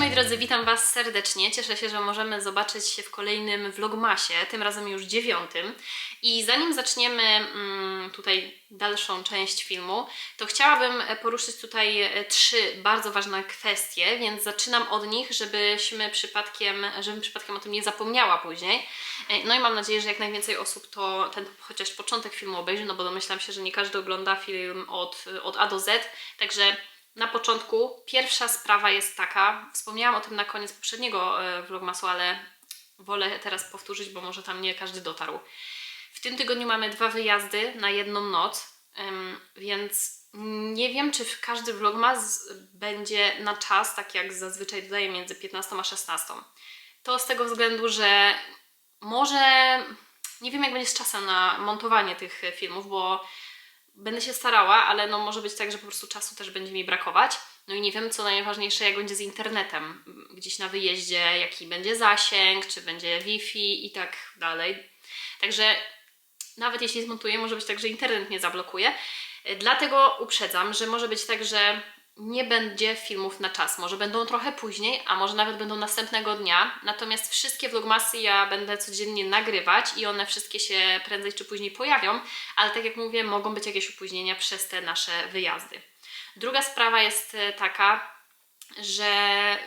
moi drodzy, witam Was serdecznie. Cieszę się, że możemy zobaczyć się w kolejnym vlogmasie, tym razem już dziewiątym. I zanim zaczniemy mm, tutaj dalszą część filmu, to chciałabym poruszyć tutaj e, trzy bardzo ważne kwestie, więc zaczynam od nich, żebyśmy przypadkiem, żebym przypadkiem o tym nie zapomniała później. E, No i mam nadzieję, że jak najwięcej osób to ten chociaż początek filmu obejrzy, no bo domyślam się, że nie każdy ogląda film od, od A do Z, także na początku pierwsza sprawa jest taka, wspomniałam o tym na koniec poprzedniego e, vlogmasu, ale wolę teraz powtórzyć, bo może tam nie każdy dotarł. W tym tygodniu mamy dwa wyjazdy na jedną noc, więc nie wiem, czy każdy vlogmas będzie na czas, tak jak zazwyczaj dodaję między 15 a 16. To z tego względu, że może nie wiem, jak będzie z czasem na montowanie tych filmów, bo będę się starała, ale no może być tak, że po prostu czasu też będzie mi brakować. No i nie wiem, co najważniejsze, jak będzie z internetem gdzieś na wyjeździe, jaki będzie zasięg, czy będzie Wi-Fi i tak dalej. Także nawet jeśli zmontuję, może być tak, że internet nie zablokuje. Dlatego uprzedzam, że może być tak, że nie będzie filmów na czas. Może będą trochę później, a może nawet będą następnego dnia. Natomiast wszystkie vlogmasy ja będę codziennie nagrywać i one wszystkie się prędzej czy później pojawią, ale tak jak mówię, mogą być jakieś opóźnienia przez te nasze wyjazdy. Druga sprawa jest e, taka, że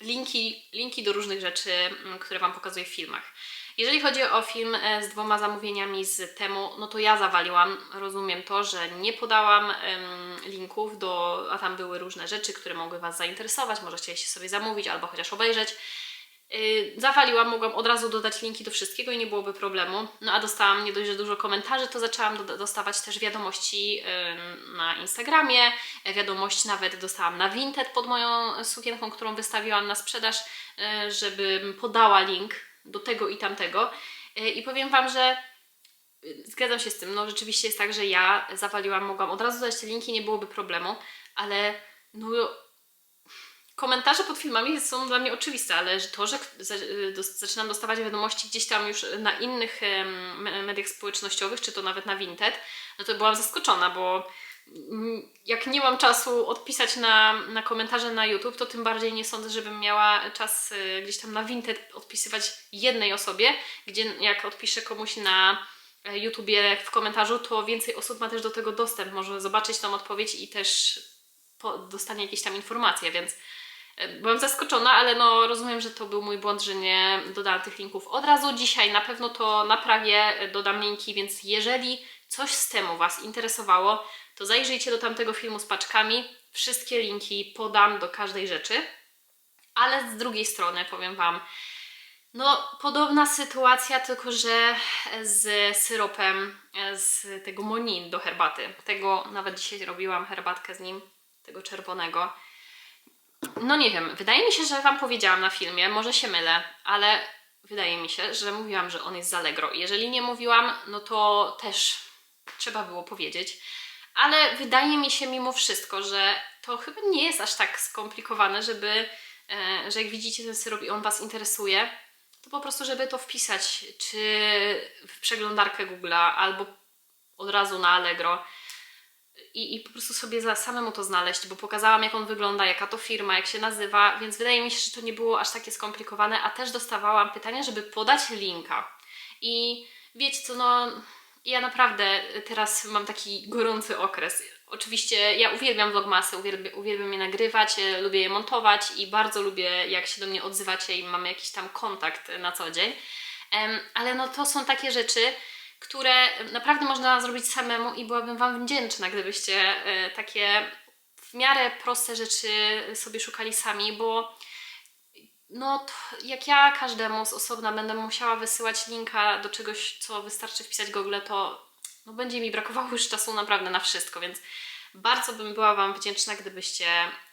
linki, linki do różnych rzeczy, które Wam pokazuję w filmach. Jeżeli chodzi o film e, z dwoma zamówieniami z temu, no to ja zawaliłam, rozumiem to, że nie podałam linków, do, a tam były różne rzeczy, które mogły Was zainteresować, może chcieliście sobie zamówić albo chociaż obejrzeć. Yy, zawaliłam, mogłam od razu dodać linki do wszystkiego i nie byłoby problemu. No a dostałam nie dość, że dużo komentarzy, to zaczęłam do, dostawać też wiadomości ym, na Instagramie, e, wiadomość nawet dostałam na Vinted pod moją sukienką, którą wystawiłam na sprzedaż, yy, żebym podała link do tego i tamtego. Yy, I powiem Wam, że yy, zgadzam się z tym, no rzeczywiście jest tak, że ja zawaliłam, mogłam od razu dodać te linki, nie byłoby problemu, ale no komentarze pod filmami są dla mnie oczywiste, ale to, że y, zaczynam dostawać wiadomości gdzieś tam już na innych mediach społecznościowych, czy to nawet na Vinted, no to byłam zaskoczona, bo jak nie mam czasu odpisać na, na komentarze na YouTube, to tym bardziej nie sądzę, żebym miała czas y, gdzieś tam na Vinted odpisywać jednej osobie, gdzie jak odpiszę komuś na e, YouTubie w komentarzu, to więcej osób ma też do tego dostęp, może zobaczyć tą odpowiedź i też dostanie jakieś tam informacje, więc e, byłam zaskoczona, ale no rozumiem, że to był mój błąd, że nie dodałam tych linków od razu. Dzisiaj na pewno to naprawię, e, dodam linki, więc jeżeli coś z temu Was interesowało, to zajrzyjcie do tamtego filmu z paczkami. Wszystkie linki podam do każdej rzeczy. Ale z drugiej strony powiem Wam, no, podobna sytuacja, tylko że z syropem z tego Monin do herbaty. Tego nawet dzisiaj robiłam herbatkę z nim, tego czerwonego. No nie wiem, wydaje mi się, że Wam powiedziałam na filmie, może się mylę, ale wydaje mi się, że mówiłam, że on jest z Allegro. Jeżeli nie mówiłam, no to też trzeba było powiedzieć. Ale wydaje mi się mimo wszystko, że to chyba nie jest aż tak skomplikowane, żeby, e, że jak widzicie ten syrop i on Was interesuje, to po prostu, żeby to wpisać, czy w przeglądarkę Google'a, albo od razu na Allegro i, i po prostu sobie za samemu to znaleźć, bo pokazałam, jak on wygląda, jaka to firma, jak się nazywa, więc wydaje mi się, że to nie było aż takie skomplikowane, a też dostawałam pytania, żeby podać linka. I wiecie co, no ja naprawdę teraz mam taki gorący okres. Oczywiście ja uwielbiam vlogmasy, uwielbiam, uwielbiam je nagrywać, e, lubię je montować i bardzo lubię, jak się do mnie odzywacie i mamy jakiś tam kontakt na co dzień. Ale no to są takie rzeczy, które naprawdę można zrobić samemu i byłabym Wam wdzięczna, gdybyście e, takie w miarę proste rzeczy sobie szukali sami, bo no jak ja każdemu z osobna będę musiała wysyłać linka do czegoś, co wystarczy wpisać Google, to no będzie mi brakowało już czasu naprawdę na wszystko, więc bardzo bym była Wam wdzięczna, gdybyście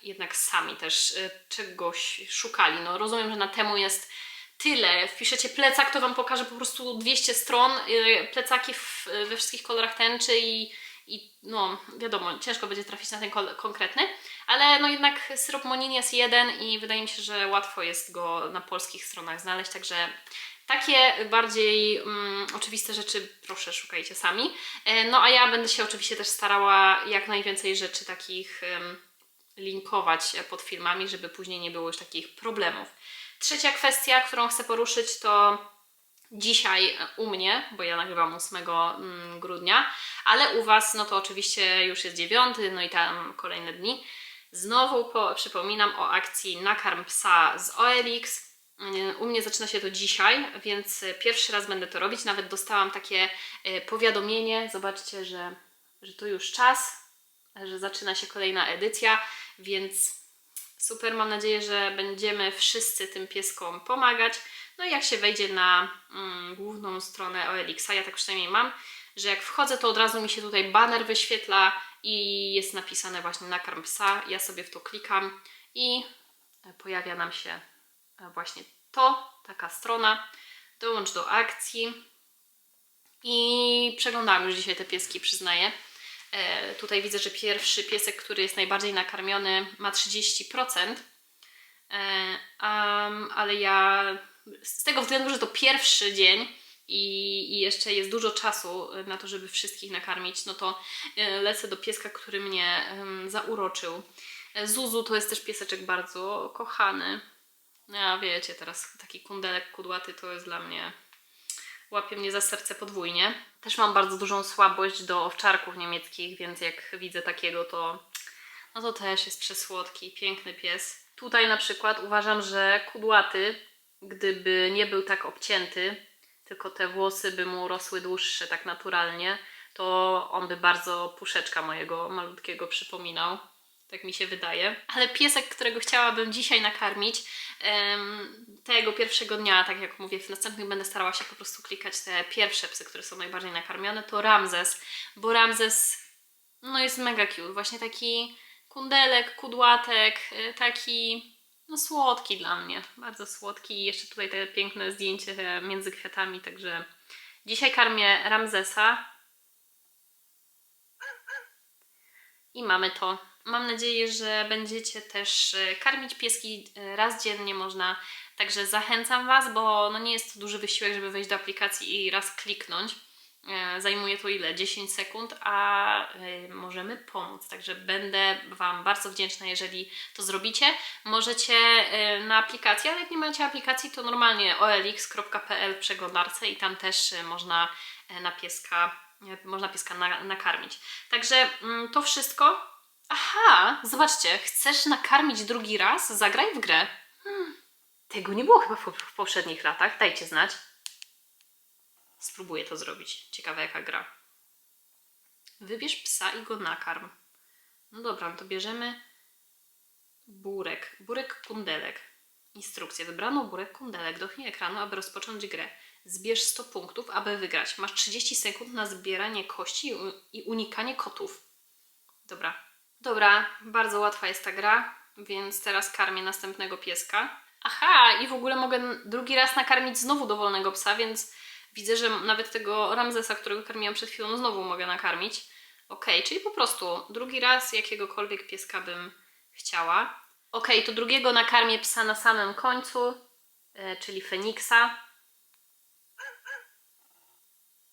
jednak sami też y, czegoś szukali. No rozumiem, że na temu jest tyle. Wpiszecie plecak, to Wam pokaże po prostu 200 stron, y, plecaki w, we wszystkich kolorach tęczy i, i no wiadomo, ciężko będzie trafić na ten konkretny, ale no jednak syrop Monin jest jeden i wydaje mi się, że łatwo jest go na polskich stronach znaleźć, także takie bardziej mm, oczywiste rzeczy proszę szukajcie sami. E, No a ja będę się oczywiście też starała jak najwięcej rzeczy takich linkować e, pod filmami, żeby później nie było już takich problemów. Trzecia kwestia, którą chcę poruszyć, to dzisiaj u mnie, bo ja nagrywam 8 mm, grudnia, ale u Was, no to oczywiście już jest 9, no i tam kolejne dni. Znowu po, przypominam o akcji Nakarm Psa z OLX. U mnie zaczyna się to dzisiaj, więc pierwszy raz będę to robić. Nawet dostałam takie e, powiadomienie. Zobaczcie, że, że to już czas, że zaczyna się kolejna edycja, więc super. Mam nadzieję, że będziemy wszyscy tym pieskom pomagać. No i jak się wejdzie na mm, główną stronę OLX-a, ja tak przynajmniej mam, że jak wchodzę, to od razu mi się tutaj banner wyświetla i jest napisane właśnie nakarm psa. Ja sobie w to klikam i pojawia nam się właśnie to, taka strona. Dołącz do akcji i przeglądałam już dzisiaj te pieski, przyznaję. E, tutaj widzę, że pierwszy piesek, który jest najbardziej nakarmiony, ma 30%, e, um, ale ja z tego względu, że to pierwszy dzień i, i jeszcze jest dużo czasu na to, żeby wszystkich nakarmić, no to e, lecę do pieska, który mnie zauroczył. E, Zuzu to jest też pieseczek bardzo kochany. Ja wiecie, teraz taki kundelek kudłaty to jest dla mnie łapie mnie za serce podwójnie. Też mam bardzo dużą słabość do owczarków niemieckich, więc jak widzę takiego, to no to też jest przesłodki, piękny pies. Tutaj na przykład uważam, że kudłaty, gdyby nie był tak obcięty, tylko te włosy by mu rosły dłuższe tak naturalnie, to on by bardzo puszeczka mojego malutkiego przypominał. Tak mi się wydaje. Ale piesek, którego chciałabym dzisiaj nakarmić, tego pierwszego dnia, tak jak mówię, w następnych będę starała się po prostu klikać te pierwsze psy, które są najbardziej nakarmione, to Ramzes, bo Ramzes no jest mega cute, właśnie taki kundelek, kudłatek, y, taki no słodki dla mnie, bardzo słodki i jeszcze tutaj te piękne zdjęcie między kwiatami, także dzisiaj karmię Ramzesa i mamy to. Mam nadzieję, że będziecie też e, karmić pieski e, raz dziennie można, także zachęcam Was, bo no nie jest to duży wysiłek, żeby wejść do aplikacji i raz kliknąć. E, zajmuje to ile? 10 sekund, a możemy pomóc. Także będę Wam bardzo wdzięczna, jeżeli to zrobicie. Możecie na aplikacji, ale jak nie macie aplikacji, to normalnie olx.pl w przeglądarce i tam też można na pieska, można pieska nakarmić. Także mm, to wszystko. Aha, zobaczcie, chcesz nakarmić drugi raz? Zagraj w grę. Hmm, tego nie było chyba w poprzednich latach. Dajcie znać. Spróbuję to zrobić. Ciekawe jaka gra. Wybierz psa i go nakarm. No dobra, no to bierzemy burek. Burek kundelek. Instrukcja. Wybrano burek kundelek. Dochnij ekranu, aby rozpocząć grę. Zbierz 100 punktów, aby wygrać. Masz 30 sekund na zbieranie kości i unikanie kotów. Dobra, Dobra, bardzo łatwa jest ta gra, więc teraz karmię następnego pieska. Aha, i w ogóle mogę drugi raz nakarmić znowu dowolnego psa, więc widzę, że nawet tego Ramzesa, którego karmiłam przed chwilą, znowu mogę nakarmić. Ok, czyli po prostu drugi raz jakiegokolwiek pieska bym chciała. Ok, to drugiego nakarmię psa na samym końcu, e, czyli Feniksa.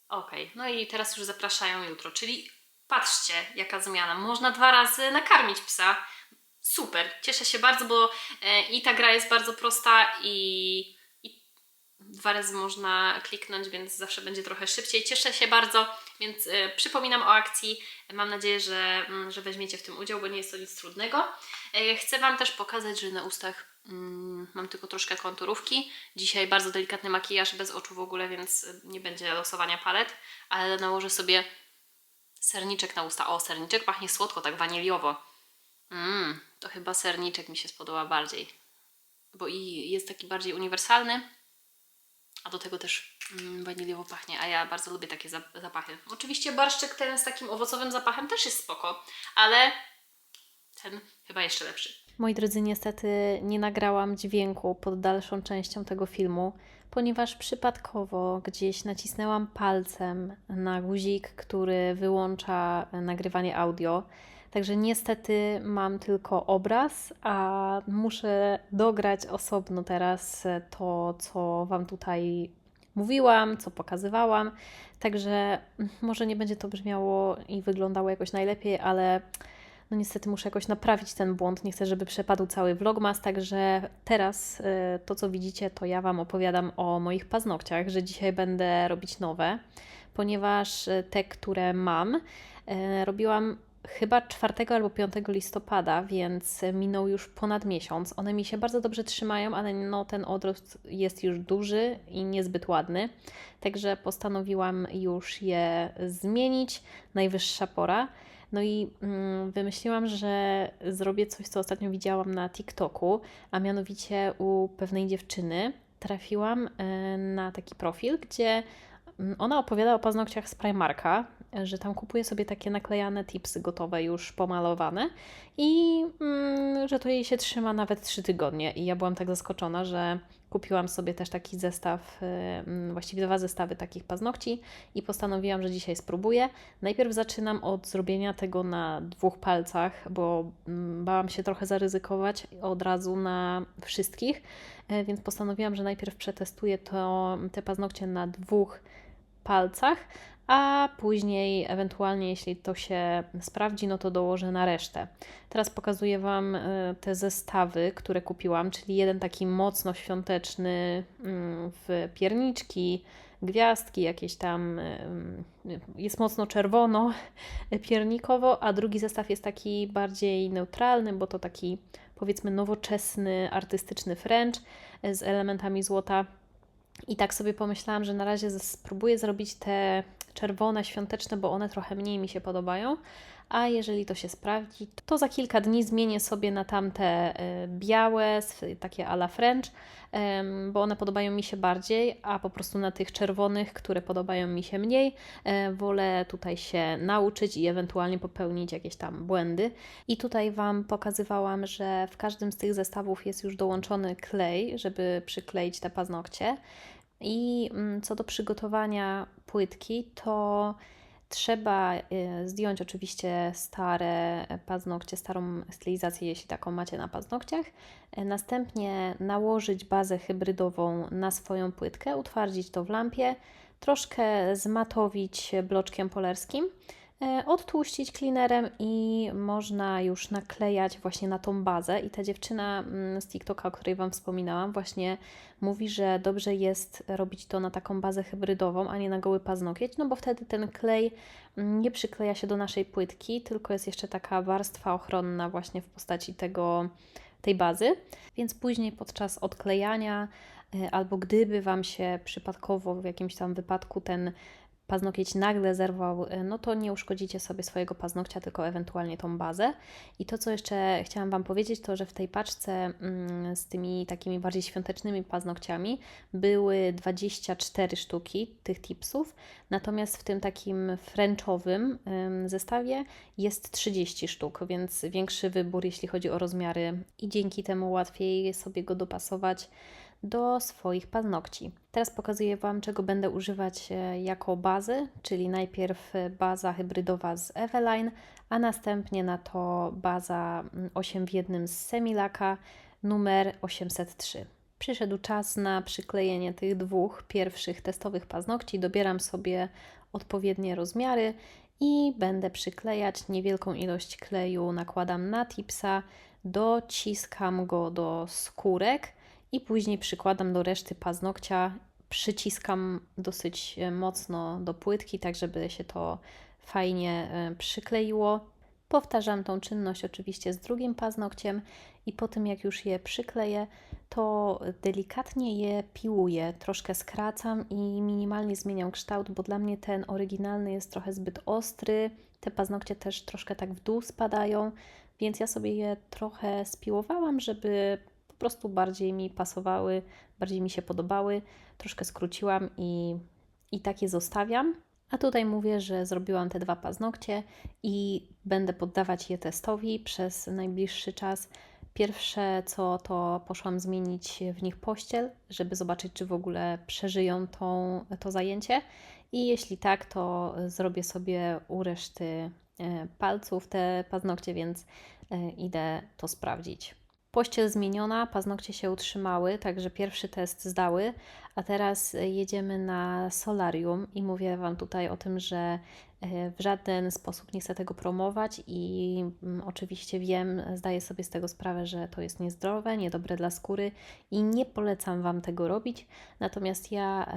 Ok, no i teraz już zapraszają jutro, czyli Patrzcie, jaka zmiana. Można dwa razy nakarmić psa. Super, cieszę się bardzo, bo e, i ta gra jest bardzo prosta i, i dwa razy można kliknąć, więc zawsze będzie trochę szybciej. Cieszę się bardzo, więc e, przypominam o akcji. Mam nadzieję, że, mm, że weźmiecie w tym udział, bo nie jest to nic trudnego. E, chcę Wam też pokazać, że na ustach mm, mam tylko troszkę konturówki. Dzisiaj bardzo delikatny makijaż, bez oczu w ogóle, więc nie będzie losowania palet, ale nałożę sobie Serniczek na usta. O, serniczek pachnie słodko, tak waniliowo. Mmm, to chyba serniczek mi się spodoba bardziej. Bo i jest taki bardziej uniwersalny, a do tego też mm, waniliowo pachnie, a ja bardzo lubię takie zapachy. Oczywiście barszczyk ten z takim owocowym zapachem też jest spoko, ale ten chyba jeszcze lepszy. Moi drodzy, niestety nie nagrałam dźwięku pod dalszą częścią tego filmu, ponieważ przypadkowo gdzieś nacisnęłam palcem na guzik, który wyłącza nagrywanie audio. Także niestety mam tylko obraz, a muszę dograć osobno teraz to, co Wam tutaj mówiłam, co pokazywałam. Także może nie będzie to brzmiało i wyglądało jakoś najlepiej, ale No niestety muszę jakoś naprawić ten błąd. Nie chcę, żeby przepadł cały vlogmas, także teraz y, to, co widzicie, to ja Wam opowiadam o moich paznokciach, że dzisiaj będę robić nowe, ponieważ y, te, które mam, robiłam chyba 4 albo 5 listopada, więc minął już ponad miesiąc. One mi się bardzo dobrze trzymają, ale no, ten odrost jest już duży i niezbyt ładny. Także postanowiłam już je zmienić. Najwyższa pora. No i mm, wymyśliłam, że zrobię coś, co ostatnio widziałam na TikToku, a mianowicie u pewnej dziewczyny trafiłam e, na taki profil, gdzie mm, ona opowiada o paznokciach z Primarka, że tam kupuje sobie takie naklejane tipsy gotowe, już pomalowane i mm, że to jej się trzyma nawet 3 tygodnie. I ja byłam tak zaskoczona, że kupiłam sobie też taki zestaw, y, mm, właściwie dwa zestawy takich paznokci i postanowiłam, że dzisiaj spróbuję. Najpierw zaczynam od zrobienia tego na dwóch palcach, bo mm, bałam się trochę zaryzykować od razu na wszystkich, e, więc postanowiłam, że najpierw przetestuję to, te paznokcie na dwóch palcach, a później ewentualnie, jeśli to się sprawdzi, no to dołożę na resztę. Teraz pokazuję Wam e, te zestawy, które kupiłam, czyli jeden taki mocno świąteczny mm, w pierniczki, gwiazdki, jakieś tam e, jest mocno czerwono, piernikowo, a drugi zestaw jest taki bardziej neutralny, bo to taki powiedzmy nowoczesny, artystyczny French z elementami złota. I tak sobie pomyślałam, że na razie spróbuję zrobić te czerwone, świąteczne, bo one trochę mniej mi się podobają. A jeżeli to się sprawdzi, to za kilka dni zmienię sobie na tamte y, białe, takie a la French, bo one podobają mi się bardziej, a po prostu na tych czerwonych, które podobają mi się mniej, e, wolę tutaj się nauczyć i ewentualnie popełnić jakieś tam błędy. I tutaj Wam pokazywałam, że w każdym z tych zestawów jest już dołączony klej, żeby przykleić te paznokcie. I mm, co do przygotowania płytki, to trzeba y, zdjąć oczywiście stare paznokcie, starą stylizację, jeśli taką macie na paznokciach. E, następnie nałożyć bazę hybrydową na swoją płytkę, utwardzić to w lampie, troszkę zmatowić bloczkiem polerskim odtłuścić cleanerem i można już naklejać właśnie na tą bazę. I ta dziewczyna mm, z TikToka, o której Wam wspominałam, właśnie mówi, że dobrze jest robić to na taką bazę hybrydową, a nie na goły paznokieć, no bo wtedy ten klej mm, nie przykleja się do naszej płytki, tylko jest jeszcze taka warstwa ochronna właśnie w postaci tego, tej bazy. Więc później podczas odklejania e, albo gdyby Wam się przypadkowo w jakimś tam wypadku ten paznokieć nagle zerwał, y, no to nie uszkodzicie sobie swojego paznokcia, tylko ewentualnie tą bazę. I to, co jeszcze chciałam Wam powiedzieć, to że w tej paczce mm, z tymi takimi bardziej świątecznymi paznokciami były 24 sztuki tych tipsów, natomiast w tym takim frenchowym zestawie jest 30 sztuk, więc większy wybór, jeśli chodzi o rozmiary, i dzięki temu łatwiej sobie go dopasować do swoich paznokci. Teraz pokazuję Wam, czego będę używać e, jako bazy, czyli najpierw e, baza hybrydowa z Eveline, a następnie na to baza 8 mm, w 1 z Semilaka numer 803. Przyszedł czas na przyklejenie tych dwóch pierwszych testowych paznokci. Dobieram sobie odpowiednie rozmiary i będę przyklejać niewielką ilość kleju. Nakładam na tipsa, dociskam go do skórek i później przykładam do reszty paznokcia, przyciskam dosyć e, mocno do płytki, tak żeby się to fajnie e, przykleiło. Powtarzam tą czynność oczywiście z drugim paznokciem i po tym jak już je przykleję, to delikatnie je piłuję, troszkę skracam i minimalnie zmieniam kształt, bo dla mnie ten oryginalny jest trochę zbyt ostry. Te paznokcie też troszkę tak w dół spadają, więc ja sobie je trochę spiłowałam, żeby po prostu bardziej mi pasowały, bardziej mi się podobały. Troszkę skróciłam i, i takie zostawiam. A tutaj mówię, że zrobiłam te dwa paznokcie i będę poddawać je testowi przez najbliższy czas. Pierwsze co to poszłam zmienić w nich pościel, żeby zobaczyć, czy w ogóle przeżyją tą, to zajęcie. I jeśli tak, to zrobię sobie u reszty e, palców te paznokcie, więc e, idę to sprawdzić. Pościel zmieniona, paznokcie się utrzymały, także pierwszy test zdały, a teraz jedziemy na solarium i mówię Wam tutaj o tym, że e, w żaden sposób nie chcę tego promować i mm, oczywiście wiem, zdaję sobie z tego sprawę, że to jest niezdrowe, niedobre dla skóry i nie polecam Wam tego robić. Natomiast ja e,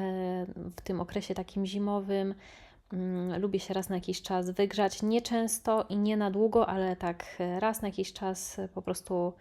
w tym okresie takim zimowym mm, lubię się raz na jakiś czas wygrzać, nie często i nie na długo, ale tak e, raz na jakiś czas po prostu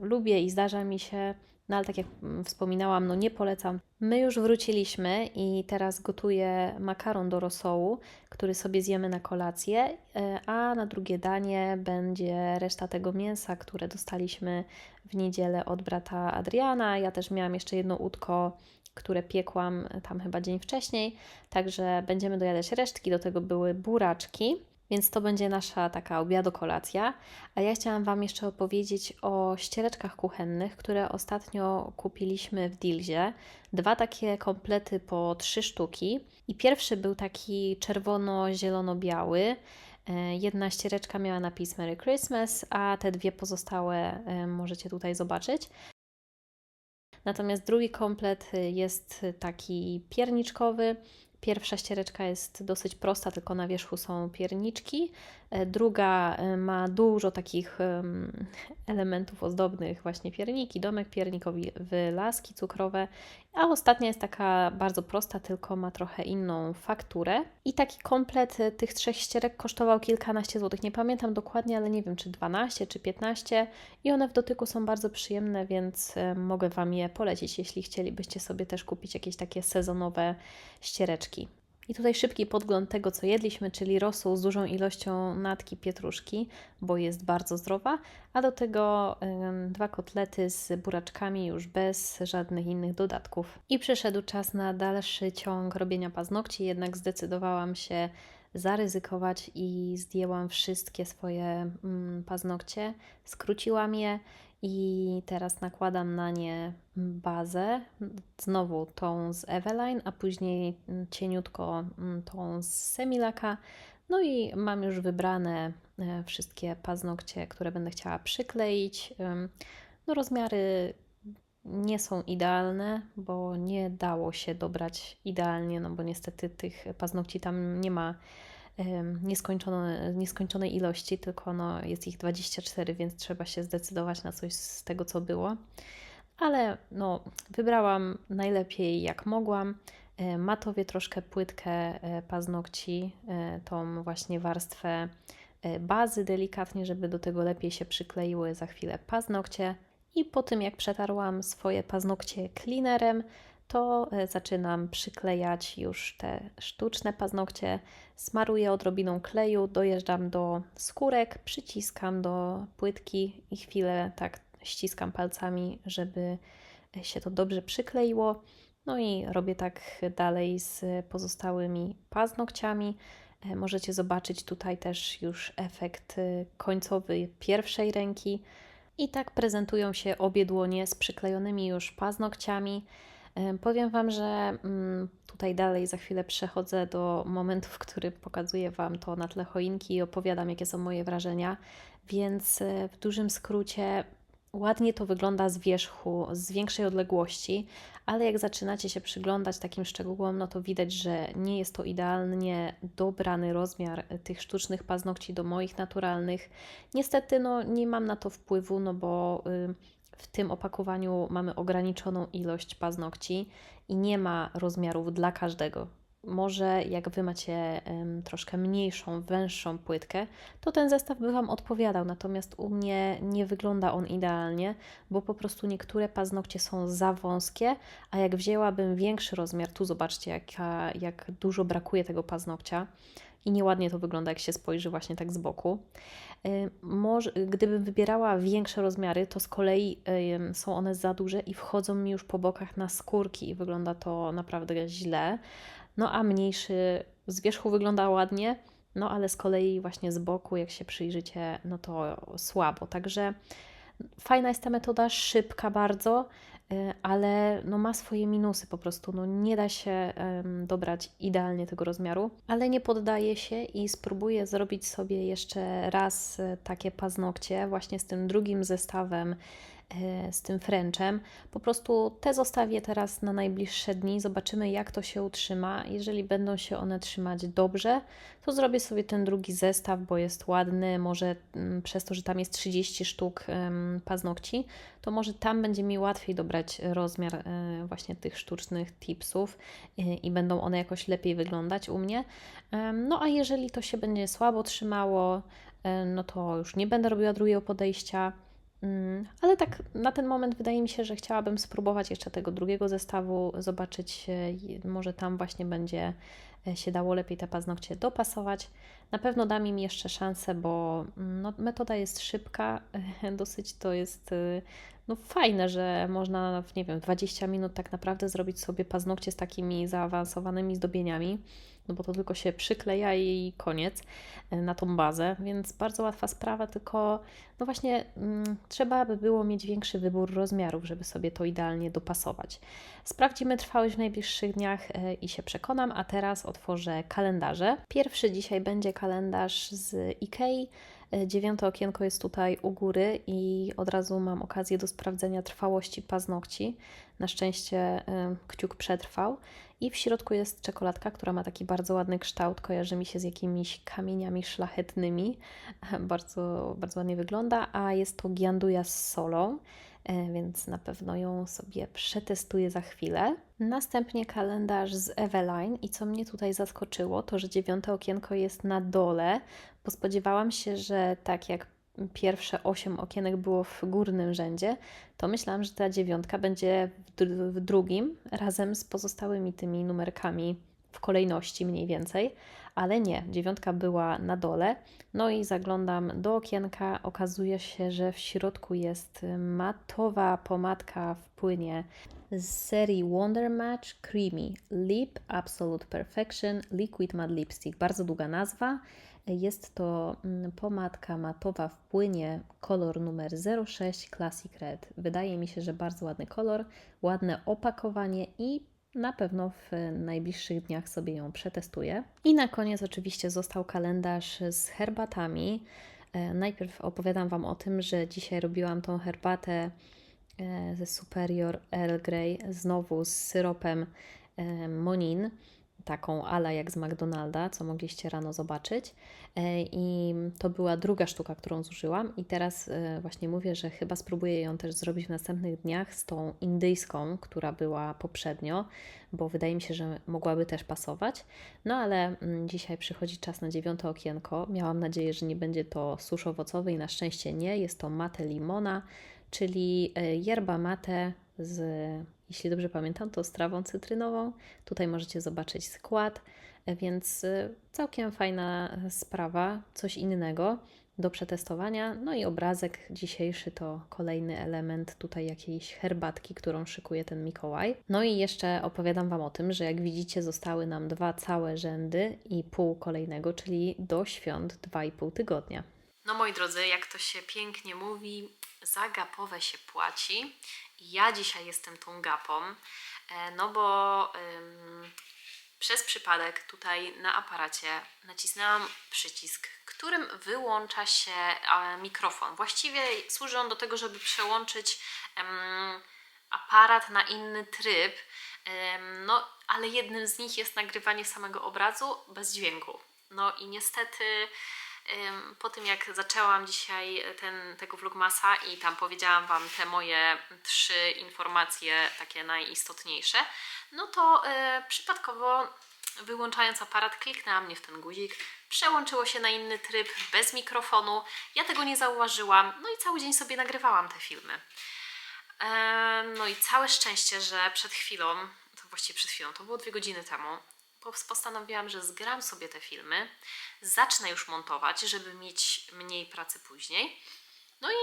lubię i zdarza mi się. No ale tak jak mm, wspominałam, no nie polecam. My już wróciliśmy i teraz gotuję makaron do rosołu, który sobie zjemy na kolację, e, a na drugie danie będzie reszta tego mięsa, które dostaliśmy w niedzielę od brata Adriana. Ja też miałam jeszcze jedno udko, które piekłam tam chyba dzień wcześniej, także będziemy dojadać resztki. Do tego były buraczki. Więc to będzie nasza taka obiado-kolacja. A ja chciałam Wam jeszcze opowiedzieć o ściereczkach kuchennych, które ostatnio kupiliśmy w Dilzie. Dwa takie komplety po trzy sztuki. I pierwszy był taki czerwono-zielono-biały. E, Jedna ściereczka miała napis Merry Christmas, a te dwie pozostałe e, możecie tutaj zobaczyć. Natomiast drugi komplet y, jest taki pierniczkowy. Pierwsza ściereczka jest dosyć prosta, tylko na wierzchu są pierniczki. E, Druga e, ma dużo takich em, elementów ozdobnych, właśnie pierniki, domek piernikowy, laski cukrowe. A ostatnia jest taka bardzo prosta, tylko ma trochę inną fakturę. I taki komplet e, tych trzech ścierek kosztował kilkanaście złotych. Nie pamiętam dokładnie, ale nie wiem czy 12 czy 15. I one w dotyku są bardzo przyjemne, więc mogę Wam je polecić, jeśli chcielibyście sobie też kupić jakieś takie sezonowe ściereczki. I tutaj szybki podgląd tego, co jedliśmy, czyli rosół z dużą ilością natki pietruszki, bo jest bardzo zdrowa, a do tego dwa kotlety z buraczkami już bez żadnych innych dodatków. I przyszedł czas na dalszy ciąg robienia paznokci, jednak zdecydowałam się zaryzykować i zdjęłam wszystkie swoje mm, paznokcie, skróciłam je i teraz nakładam na nie bazę, znowu tą z Eveline, a później cieniutko mm, tą z Semilaka. No i mam już wybrane e, wszystkie paznokcie, które będę chciała przykleić. No rozmiary nie są idealne, bo nie dało się dobrać idealnie, no bo niestety tych paznokci tam nie ma nieskończone, nieskończonej ilości, tylko no, jest ich 24, więc trzeba się zdecydować na coś z tego, co było. Ale no, wybrałam najlepiej jak mogłam. E, Matowię troszkę płytkę e, paznokci, e, tą właśnie warstwę bazy delikatnie, żeby do tego lepiej się przykleiły za chwilę paznokcie. I po tym, jak przetarłam swoje paznokcie cleanerem, to e, zaczynam przyklejać już te sztuczne paznokcie. Smaruję odrobiną kleju, dojeżdżam do skórek, przyciskam do płytki i chwilę tak ściskam palcami, żeby się to dobrze przykleiło. No i robię tak dalej z pozostałymi paznokciami. E, Możecie zobaczyć tutaj też już efekt e, końcowy pierwszej ręki. I tak prezentują się obie dłonie z przyklejonymi już paznokciami. Powiem Wam, że mm, tutaj dalej za chwilę przechodzę do momentu, w którym pokazuję Wam to na tle choinki i opowiadam, jakie są moje wrażenia. Więc e, w dużym skrócie ładnie to wygląda z wierzchu, z większej odległości, ale jak zaczynacie się przyglądać takim szczegółom, no to widać, że nie jest to idealnie dobrany rozmiar e, tych sztucznych paznokci do moich naturalnych. Niestety, no nie mam na to wpływu, no bo y, w tym opakowaniu mamy ograniczoną ilość paznokci i nie ma rozmiarów dla każdego. Może jak Wy macie em, troszkę mniejszą, węższą płytkę, to ten zestaw by Wam odpowiadał, natomiast u mnie nie wygląda on idealnie, bo po prostu niektóre paznokcie są za wąskie, a jak wzięłabym większy rozmiar, tu zobaczcie jaka, jak dużo brakuje tego paznokcia i nieładnie to wygląda, jak się spojrzy właśnie tak z boku. Y, Może, gdybym wybierała większe rozmiary, to z kolei są one za duże i wchodzą mi już po bokach na skórki i wygląda to naprawdę źle. No a mniejszy z wierzchu wygląda ładnie, no ale z kolei właśnie z boku, jak się przyjrzycie, no to słabo. Także fajna jest ta metoda, szybka bardzo. E, ale no ma swoje minusy po prostu. No nie da się dobrać idealnie tego rozmiaru, ale nie poddaję się i spróbuję zrobić sobie jeszcze raz e, takie paznokcie właśnie z tym drugim zestawem z tym Frenchem. Po prostu te zostawię teraz na najbliższe dni. Zobaczymy, jak to się utrzyma. Jeżeli będą się one trzymać dobrze, to zrobię sobie ten drugi zestaw, bo jest ładny. Może mm, przez to, że tam jest 30 sztuk paznokci, to może tam będzie mi łatwiej dobrać rozmiar e, właśnie tych sztucznych tipsów e, i będą one jakoś lepiej wyglądać u mnie. No a jeżeli to się będzie słabo trzymało, e, no to już nie będę robiła drugiego podejścia. Mm, Ale tak na ten moment wydaje mi się, że chciałabym spróbować jeszcze tego drugiego zestawu, zobaczyć, e, może tam właśnie będzie e, się dało lepiej te paznokcie dopasować. Na pewno dam im jeszcze szansę, bo mm, no, metoda jest szybka, dosyć to jest e, no, fajne, że można w nie wiem, 20 minut tak naprawdę zrobić sobie paznokcie z takimi zaawansowanymi zdobieniami, no bo to tylko się przykleja i koniec e, na tą bazę, więc bardzo łatwa sprawa, tylko no właśnie mm, trzeba by było mieć większy wybór rozmiarów, żeby sobie to idealnie dopasować. Sprawdzimy trwałość w najbliższych dniach e, i się przekonam, a teraz otworzę kalendarze. Pierwszy dzisiaj będzie kalendarz z Ikei. E, Dziewiąte okienko jest tutaj u góry i od razu mam okazję do sprawdzenia trwałości paznokci. Na szczęście e, kciuk przetrwał. I w środku jest czekoladka, która ma taki bardzo ładny kształt, kojarzy mi się z jakimiś kamieniami szlachetnymi. Bardzo, bardzo ładnie wygląda, a jest to gianduja z solą, więc na pewno ją sobie przetestuję za chwilę. Następnie kalendarz z Eveline i co mnie tutaj zaskoczyło, to że dziewiąte okienko jest na dole, bo spodziewałam się, że tak jak pierwsze 8 okienek było w górnym rzędzie, to myślałam, że ta dziewiątka będzie w drugim razem z pozostałymi tymi numerkami w kolejności mniej więcej, ale nie, dziewiątka była na dole. No i zaglądam do okienka, okazuje się, że w środku jest matowa pomadka w płynie z serii Wonder Match Creamy Lip Absolute Perfection Liquid Matte Lipstick. Bardzo długa nazwa. Jest to mm, pomadka matowa w płynie, kolor numer 06 Classic Red. Wydaje mi się, że bardzo ładny kolor, ładne opakowanie i na pewno w najbliższych dniach sobie ją przetestuję. I na koniec oczywiście został kalendarz z herbatami. E, Najpierw opowiadam Wam o tym, że dzisiaj robiłam tą herbatę e, ze Superior Earl Grey, znowu z syropem e, Monin, taką ala jak z McDonalda, co mogliście rano zobaczyć. E, I to była druga sztuka, którą zużyłam. I teraz e, właśnie mówię, że chyba spróbuję ją też zrobić w następnych dniach z tą indyjską, która była poprzednio, bo wydaje mi się, że mogłaby też pasować. No ale mm, dzisiaj przychodzi czas na dziewiąte okienko. Miałam nadzieję, że nie będzie to susz owocowy i na szczęście nie. Jest to mate limona, czyli e, yerba mate z, jeśli dobrze pamiętam, to z trawą cytrynową. Tutaj możecie zobaczyć skład, e, więc e, całkiem fajna sprawa, coś innego do przetestowania. No i obrazek dzisiejszy to kolejny element tutaj jakiejś herbatki, którą szykuje ten Mikołaj. No i jeszcze opowiadam Wam o tym, że jak widzicie zostały nam dwa całe rzędy i pół kolejnego, czyli do świąt dwa i pół tygodnia. No moi drodzy, jak to się pięknie mówi, za gapowe się płaci. Ja dzisiaj jestem tą gapą, e, no bo ym, przez przypadek tutaj na aparacie nacisnęłam przycisk, którym wyłącza się mikrofon. Właściwie służy on do tego, żeby przełączyć em, aparat na inny tryb. Em, No, ale jednym z nich jest nagrywanie samego obrazu bez dźwięku. No i niestety Ym, po tym jak zaczęłam dzisiaj ten, tego vlogmasa i tam powiedziałam Wam te moje trzy informacje takie najistotniejsze, no to y, przypadkowo wyłączając aparat kliknęłam mnie w ten guzik, przełączyło się na inny tryb bez mikrofonu, ja tego nie zauważyłam, no i cały dzień sobie nagrywałam te filmy. Em, No i całe szczęście, że przed chwilą, to właściwie przed chwilą, to było dwie godziny temu, postanowiłam, że zgram sobie te filmy, zacznę już montować, żeby mieć mniej pracy później. No i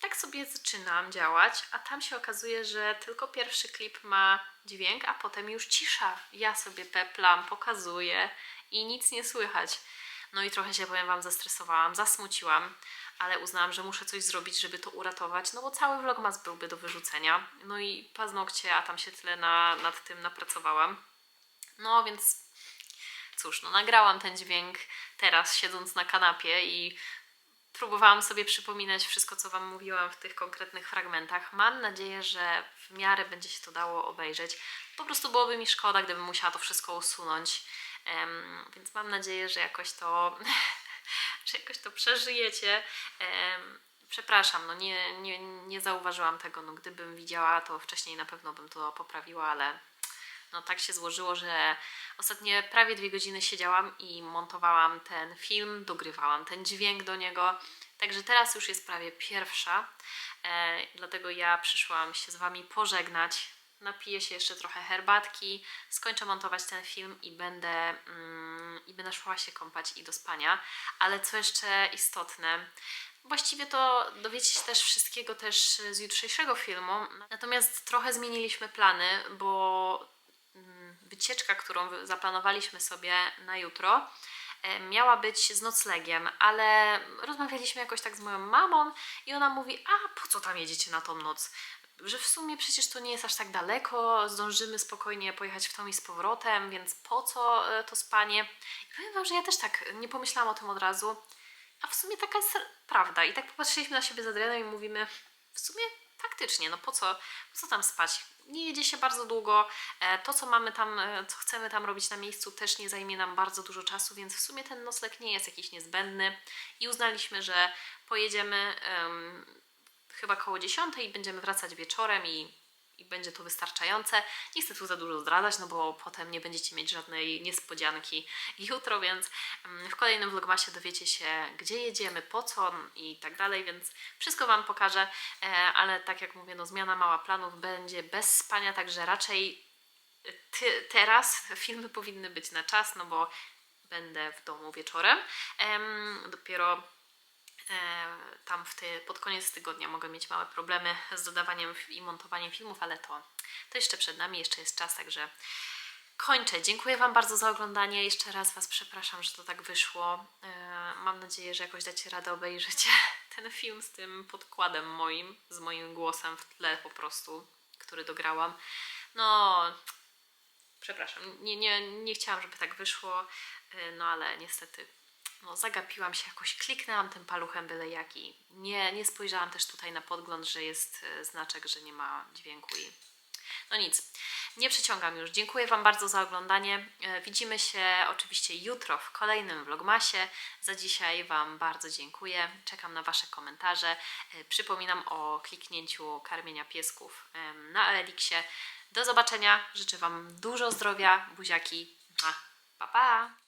tak sobie zaczynam działać, a tam się okazuje, że tylko pierwszy klip ma dźwięk, a potem już cisza. Ja sobie peplam, pokazuję i nic nie słychać. No i trochę się, powiem Wam, zestresowałam, zasmuciłam, ale uznałam, że muszę coś zrobić, żeby to uratować, no bo cały vlogmas byłby do wyrzucenia. No i paznokcie, a tam się tyle na, nad tym napracowałam. No więc cóż, no nagrałam ten dźwięk teraz siedząc na kanapie i próbowałam sobie przypominać wszystko, co Wam mówiłam w tych konkretnych fragmentach. Mam nadzieję, że w miarę będzie się to dało obejrzeć. Po prostu byłoby mi szkoda, gdybym musiała to wszystko usunąć. Em, więc mam nadzieję, że jakoś to, że jakoś to przeżyjecie. Em, przepraszam, no nie, nie, nie zauważyłam tego. No, gdybym widziała, to wcześniej na pewno bym to poprawiła, ale no tak się złożyło, że ostatnie prawie dwie godziny siedziałam i montowałam ten film, dogrywałam ten dźwięk do niego. Także teraz już jest prawie pierwsza, e, dlatego ja przyszłam się z Wami pożegnać. Napiję się jeszcze trochę herbatki, skończę montować ten film i będę, mm, i będę szła się kąpać i do spania. Ale co jeszcze istotne, Właściwie to dowiecie się też wszystkiego też z jutrzejszego filmu. Natomiast trochę zmieniliśmy plany, bo wycieczka, którą zaplanowaliśmy sobie na jutro, e, miała być z noclegiem, ale rozmawialiśmy jakoś tak z moją mamą i ona mówi, a po co tam jedziecie na tą noc? Że w sumie przecież to nie jest aż tak daleko, zdążymy spokojnie pojechać w tą i z powrotem, więc po co e, to spanie? I powiem Wam, że ja też tak nie pomyślałam o tym od razu. A w sumie taka jest prawda. I tak popatrzyliśmy na siebie z Adrianem i mówimy, w sumie faktycznie, no po co, po co tam spać? Nie jedzie się bardzo długo. E, To, co mamy tam, e, co chcemy tam robić na miejscu, też nie zajmie nam bardzo dużo czasu, więc w sumie ten nocleg nie jest jakiś niezbędny. I uznaliśmy, że pojedziemy em, chyba koło 10 i będziemy wracać wieczorem i i będzie to wystarczające. Nie chcę tu za dużo zdradzać, no bo potem nie będziecie mieć żadnej niespodzianki jutro, więc mm, w kolejnym vlogmasie dowiecie się, gdzie jedziemy, po co i tak dalej, więc wszystko Wam pokażę, e, ale tak jak mówię, no zmiana mała planów będzie bez spania, także raczej ty, teraz filmy powinny być na czas, no bo będę w domu wieczorem. Em, dopiero E, tam w ty, pod koniec tygodnia mogę mieć małe problemy z dodawaniem i montowaniem filmów, ale to, to jeszcze przed nami, jeszcze jest czas, także kończę. Dziękuję Wam bardzo za oglądanie. Jeszcze raz Was przepraszam, że to tak wyszło. E, Mam nadzieję, że jakoś dacie radę obejrzeć ten film z tym podkładem moim, z moim głosem w tle po prostu, który dograłam. No, przepraszam, nie, nie, nie chciałam, żeby tak wyszło, e, no ale niestety no, zagapiłam się, jakoś kliknęłam tym paluchem byle jaki. Nie, nie spojrzałam też tutaj na podgląd, że jest e, znaczek, że nie ma dźwięku i no nic, nie przeciągam już. Dziękuję Wam bardzo za oglądanie. E, Widzimy się oczywiście jutro w kolejnym vlogmasie. Za dzisiaj Wam bardzo dziękuję. Czekam na Wasze komentarze. E, Przypominam o kliknięciu karmienia piesków na Eliksie. Do zobaczenia. Życzę Wam dużo zdrowia. Buziaki. Pa! pa.